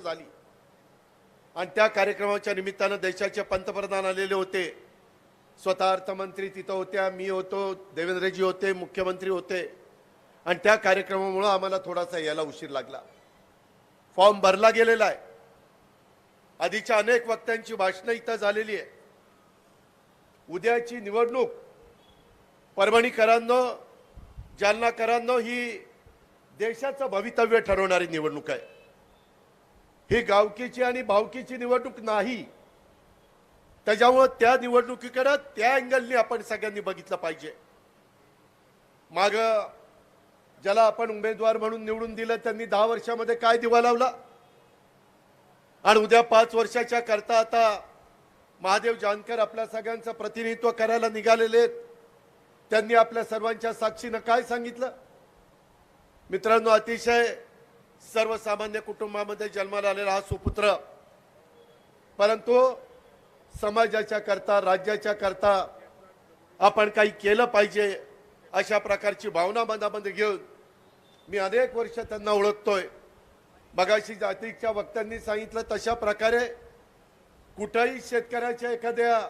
झाली. आणि त्या कार्यक्रमाच्या निमित्तानं देशाचे पंतप्रधान आलेले होते. स्वतः अर्थमंत्री तिथं होत्या मी होतो देवेंद्रजी होते मुख्यमंत्री होते. आणि त्या कार्यक्रमामुळं आम्हाला थोडासा यायला उशीर लागला. फॉर्म भरला गेलेला आहे. आधीच्या अनेक वक्त्यांची भाषणं इथं झालेली आहे. उद्याची निवडणूक परभणीकरांनो जालनाकरांनो ही देशाचं भवितव्य ठरवणारी निवडणूक आहे. ही गावकीची आणि भावकीची निवडणूक नाही. त्याच्यामुळं त्या निवडणुकीकडं त्या अँगलने आपण सगळ्यांनी बघितलं पाहिजे. माग ज्याला आपण उमेदवार म्हणून निवडून दिलं त्यांनी दहा वर्षामध्ये काय दिवा लावला? आणि उद्या पाच वर्षाच्या करता आता महादेव जानकर आपल्या सगळ्यांचं प्रतिनिधित्व करायला निघालेले आहेत. त्यांनी आपल्या सर्वांच्या साक्षीनं काय सांगितलं? मित्रांनो अतिशय सर्वसामान्य कुटुंबामध्ये जन्माला आलेला हा सुपुत्र. परंतु समाजाच्या करता राज्याच्या करता आपण काही केलं पाहिजे अशा प्रकारची भावना मनामध्ये घेऊन मी अनेक वर्ष त्यांना ओळखतोय. मगाशी जातीच्या वक्त्यांनी सांगितलं तशा प्रकारे कुठंही शेतकऱ्याच्या एखाद्या